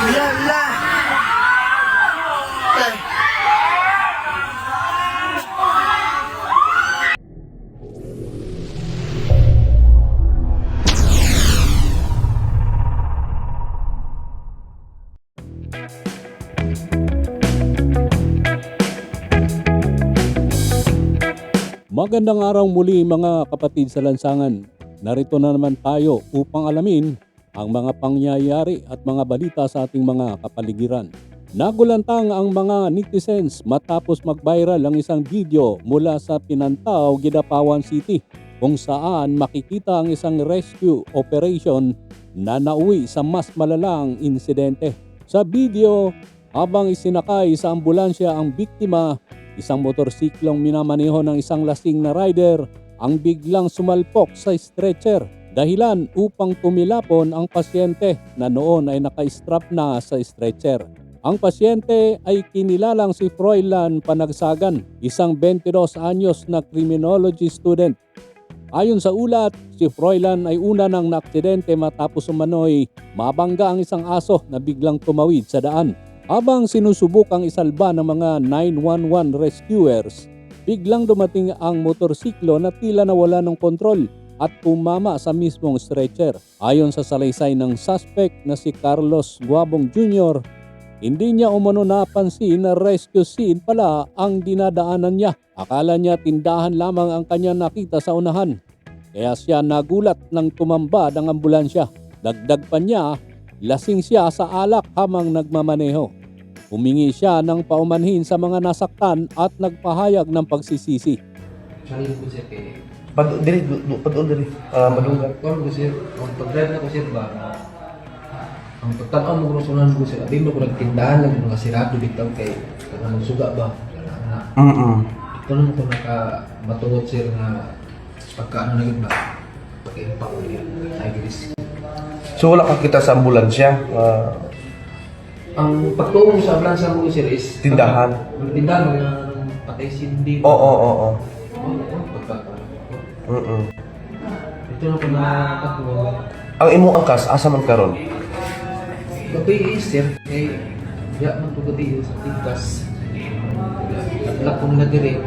Lala! Magandang araw muli mga kapatid sa lansangan. Narito na naman tayo upang alamin ang mga pangyayari at mga balita sa ating mga kapaligiran. Nagulantang ang mga netizens matapos mag-viral ang isang video mula sa Pinantaw, Gidapawan City kung saan makikita ang isang rescue operation na nauwi sa mas malalang insidente. Sa video, habang isinakay sa ambulansya ang biktima, Isang motorsiklong minamaneho ng isang lasing na rider ang biglang sumalpok sa stretcher dahilan upang tumilapon ang pasyente na noon ay naka-strap na sa stretcher. Ang pasyente ay kinilalang si Froilan Panagsagan, isang 22 anyos na criminology student. Ayon sa ulat, si Froilan ay una nang naaksidente matapos umano'y mabangga ang isang aso na biglang tumawid sa daan. Habang sinusubukang isalba ng mga 911 rescuers, biglang dumating ang motorsiklo na tila nawala ng kontrol at pumama sa mismong stretcher. Ayon sa salaysay ng suspect na si Carlos Guabong Jr., hindi niya umano napansin na rescue scene pala ang dinadaanan niya. Akala niya tindahan lamang ang kanya nakita sa unahan. Kaya siya nagulat nang tumambad ang ambulansya. Dagdag pa niya, lasing siya sa alak hamang nagmamaneho. Humingi siya ng paumanhin sa mga nasaktan at nagpahayag ng pagsisisi. Charlie ko siya kay Pad diri, du- padul diri. Ah, madunggan. Kung ko siya, kung pag-drive na ko siya ba, ang pagtanaw mo kung sunan ko siya, abim na ko nagtindahan lang mga sirado bitaw kay kanang suga ba. Na, Mm. ito naman ko naka matungod sir nga pagkaano na yun ba, pag-impact ko yan, high risk. So wala ka kita sa ambulansya. Ah, Ang pagtuong mo sa ambulansya mo sir is Tindahan. Tindahan mo yung patay sindi. oo, oo, oo. Oo, pagkakaroon. Mm. Ito na ko na tatlo. Ang imo angkas asa man karon? Gabi is sir, kay ya man to gabi sa tigkas. Wala kong na dire.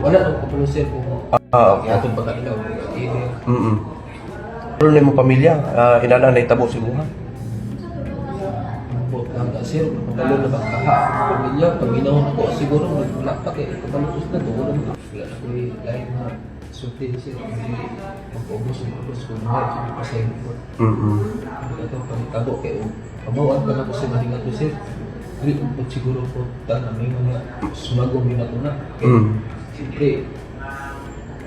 Wala ko pulo sir kung Ah, okay. atong pagkailaw. Ini Mm. Pero na mo pamilya, ah, inana na itabo si buha. ang sir, pagkalo na ha, pamilya, paminaw na ko siguro wala pa kay kapalutos na to. Wala na ko lain na sulti sir. Mag-ubos ubos ko na pasay ko. Mm. Ito pagkabo kay pabawaan ka na ko sa malingat ko sir. Dili po siguro po tanang may mga sumagong ginatuna. Kay Mm. Siyempre,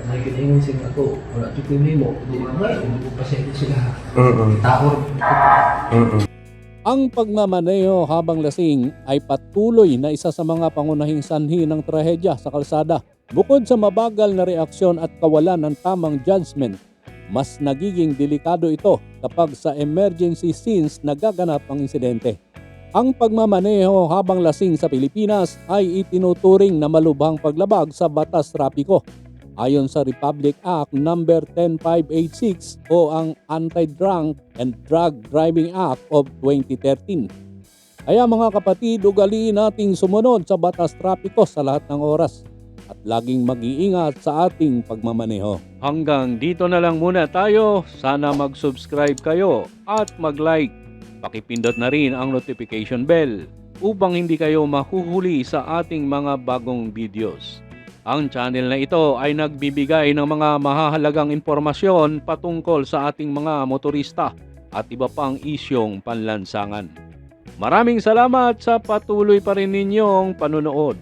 may kinaingon sila ako, wala ito yung memo, hindi nga, hindi ko pasensya sila. Mm. Tahor. Mm. Ang pagmamaneho habang lasing ay patuloy na isa sa mga pangunahing sanhi ng trahedya sa kalsada. Bukod sa mabagal na reaksyon at kawalan ng tamang judgment, mas nagiging delikado ito kapag sa emergency scenes nagaganap ang insidente. Ang pagmamaneho habang lasing sa Pilipinas ay itinuturing na malubhang paglabag sa batas trapiko ayon sa Republic Act No. 10586 o ang Anti-Drunk and Drug Driving Act of 2013. Kaya mga kapatid, ugaliin nating sumunod sa batas trapiko sa lahat ng oras at laging mag-iingat sa ating pagmamaneho. Hanggang dito na lang muna tayo. Sana mag-subscribe kayo at mag-like. Pakipindot na rin ang notification bell upang hindi kayo mahuhuli sa ating mga bagong videos. Ang channel na ito ay nagbibigay ng mga mahahalagang impormasyon patungkol sa ating mga motorista at iba pang isyong panlansangan. Maraming salamat sa patuloy pa rin ninyong panunood.